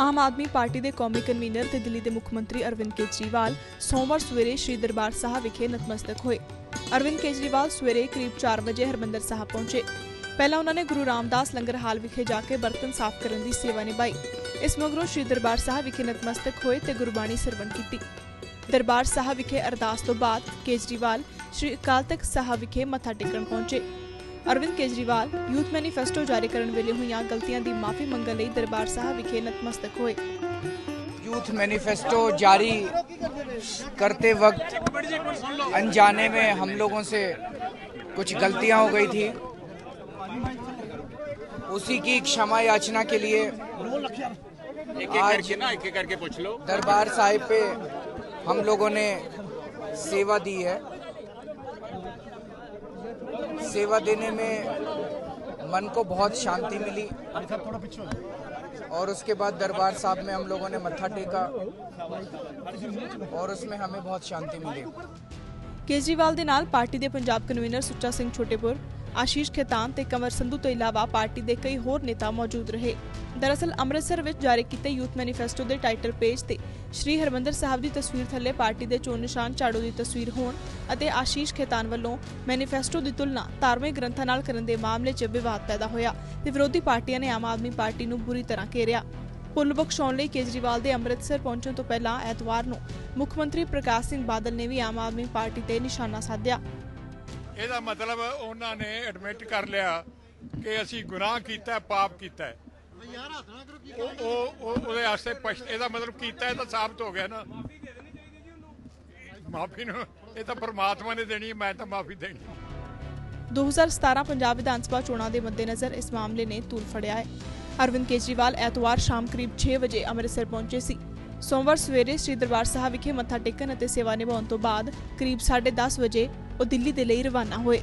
Aam Aadmi party ਦੇ ਕੌਮੀ convener ਤੇ ਦਿੱਲੀ ਦੇ ਮੁੱਖ ਮੰਤਰੀ ਅਰਵਿੰਦ ਕੇਜਰੀਵਾਲ ਸੋਮਵਾਰ ਸਵੇਰੇ ਸ੍ਰੀ ਦਰਬਾਰ ਸਾਹਿਬ ਵਿਖੇ ਨਤਮਸਤਕ ਹੋਏ। ਅਰਵਿੰਦ ਕੇਜਰੀਵਾਲ ਸਵੇਰੇ ਕਰੀਬ 4 ਵਜੇ ਹਰਮੰਦਰ ਸਾਹਿਬ ਪਹੁੰਚੇ। ਪਹਿਲਾਂ ਉਹਨਾਂ ਨੇ ਗੁਰੂ ਰਾਮਦਾਸ ਲੰਗਰ ਹਾਲ ਵਿਖੇ ਜਾ ਕੇ ਬਰਤਨ ਸਾਫ਼ ਕਰਨ ਦੀ ਸੇਵਾ ਨਿਭਾਈ। ਇਸ ਮਗਰੋਂ ਸ੍ਰੀ ਦਰਬਾਰ ਸਾਹਿਬ ਵਿਖੇ ਨਤਮਸਤਕ ਹੋਏ ਤੇ ਗੁਰਬਾਣੀ ਸਰਵਣ ਕੀਤੀ। ਦਰਬਾਰ ਸਾਹਿਬ ਵਿਖੇ ਅਰਦਾਸ ਤੋਂ ਬਾਅਦ ਕੇਜਰੀਵਾਲ ਸ੍ਰੀ ਅਕਾਲ ਤਖਤ ਸਾਹਿਬ ਵਿਖੇ ਮੱਥਾ ਟੇਕਣ ਪਹੁੰਚੇ। ਅਰਵਿੰਦ ਕੇਜਰੀਵਾਲ ਯੂਥ ਮੈਨੀਫੈਸਟੋ ਜਾਰੀ ਕਰਨ ਵੇਲੇ ਹੋਈਆਂ ਗਲਤੀਆਂ ਦੀ ਮਾਫੀ ਮੰਗਣ ਲਈ ਦਰਬਾਰ ਸਾਹਿਬ ਵਿਖੇ ਨਤਮਸਤਕ ਹੋਏ यूथ मैनिफेस्टो जारी करते वक्त अनजाने में हम लोगों से कुछ गलतियां हो गई थी उसी की क्षमा याचना के लिए एक एक आज करके ना एक एक करके पूछ लो दरबार साहिब पे हम लोगों ने सेवा दी है सेवा देने में मन को बहुत शांति मिली और उसके बाद दरबार साहब में हम लोगों ने मत्था टेका और उसमें हमें बहुत शांति मिली ਕੇਜਰੀਵਾਲ ਦੇ ਨਾਲ ਪਾਰਟੀ ਦੇ ਪੰਜਾਬ ਕਨਵੀਨਰ ਸੁੱਚਾ ਸਿੰਘ ਛੋਟੇਪੁਰ ਆਸ਼ੀਸ਼ ਖੇਤਾਨ ਤੇ ਕੰਵਰ ਸੰਧੂ ਤੋਂ ਇਲਾਵਾ ਪਾਰਟੀ ਦੇ ਕਈ ਹੋਰ ਨੇਤਾ ਮੌਜੂਦ ਰਹੇ। ਦਰਅਸਲ ਅੰਮ੍ਰਿਤਸਰ ਵਿੱਚ ਜਾਰੀ ਕੀਤੇ ਯੂਥ ਮੈਨੀਫੈਸਟੋ ਦੇ ਟਾਈਟਲ ਪੇਜ ਤੇ ਸ਼੍ਰੀ ਹਰਮੰਦਰ ਸਾਹਿਬ ਦੀ ਤਸਵੀਰ ਥੱਲੇ ਪਾਰਟੀ ਦੇ ਚੋਣ ਨਿਸ਼ਾਨ ਝਾੜੂ ਦੀ ਤਸਵੀਰ ਹੋਣ ਅਤੇ ਆਸ਼ੀਸ਼ ਖੇਤਾਨ ਵੱਲੋਂ ਮੈਨੀਫੈਸਟੋ ਦੀ ਤੁਲਨਾ ਧਾਰਮਿਕ ਗ੍ਰੰਥਾਂ ਨਾਲ ਕਰਨ ਦੇ ਮਾਮਲੇ 'ਚ ਵਿਵਾਦ ਪੈਦਾ ਹੋਇਆ ਤੇ ਵਿਰੋਧੀ ਪਾਰਟੀਆਂ ਨੇ ਆਮ ਆਦਮੀ ਪਾਰਟੀ ਨੂੰ ਬੁਰੀ ਤਰ੍ਹਾਂ ਘੇਰਿਆ। ਪੁੱਲ ਬਖਸ਼ਾਉਣ ਲਈ ਕੇਜਰੀਵਾਲ ਦੇ ਅੰਮ੍ਰਿਤਸਰ ਪਹੁੰਚਣ ਤੋਂ ਪਹਿਲਾਂ ਐਤਵਾਰ ਨੂੰ ਮੁੱਖ ਮੰਤਰੀ ਪ੍ਰਕਾਸ਼ ਸਿੰਘ ਬਾਦਲ ਨੇ ਵੀ ਆਮ ਆਦਮੀ ਪਾਰਟੀ ਤੇ ਨਿਸ਼ਾਨਾ ਸਾਧਿਆ। ਇਹਦਾ ਮਤਲਬ ਉਹਨਾਂ ਨੇ ਐਡਮਿਟ ਕਰ ਲਿਆ ਕਿ ਅਸੀਂ ਗੁਨਾਹ ਕੀਤਾ, ਪਾਪ ਕੀਤਾ ਹੈ। ਉਹ ਉਹ, ਉਹ- ਉਹਦੇ ਵਾਸਤੇ ਇਹਦਾ ਮਤਲਬ ਕੀਤਾ ਹੈ ਤਾਂ ਸਾਬਤ ਹੋ ਗਿਆ ਨਾ। ਮਾਫੀ ਨੂੰ, ਇਹ ਤਾਂ ਪਰਮਾਤਮਾ ਨੇ ਦੇਣੀ, ਮੈਂ ਤਾਂ ਮਾਫੀ ਦੇਣੀ। 2017 ਪੰਜਾਬ ਵਿਧਾਨ ਸਭਾ ਚੋਣਾਂ ਦੇ ਮੱਦੇਨਜ਼ਰ ਇਸ ਮਾਮਲੇ ਨੇ ਤੂਲ ਫੜਿਆ ਹੈ। ਅਰਵਿੰਦ ਕੇਜਰੀਵਾਲ ਐਤਵਾਰ ਸ਼ਾਮ ਕਰੀਬ 6 ਵਜੇ ਅੰਮ੍ਰਿਤਸਰ ਪਹੁੰਚੇ ਸੀ। ਸੋਮਵਾਰ ਸਵੇਰੇ ਸ੍ਰੀ ਦਰਬਾਰ ਸਾਹਿਬ ਵਿਖੇ ਮੱਥਾ ਟੇਕਣ ਅਤੇ ਸੇਵਾ ਨਿਭਾਉਣ ਤੋਂ ਬਾਅਦ ਕਰੀਬ 10:30 ਵਜੇ ਉਹ ਦਿੱਲੀ ਦੇ ਲਈ ਰਵਾਨਾ ਹੋਏ।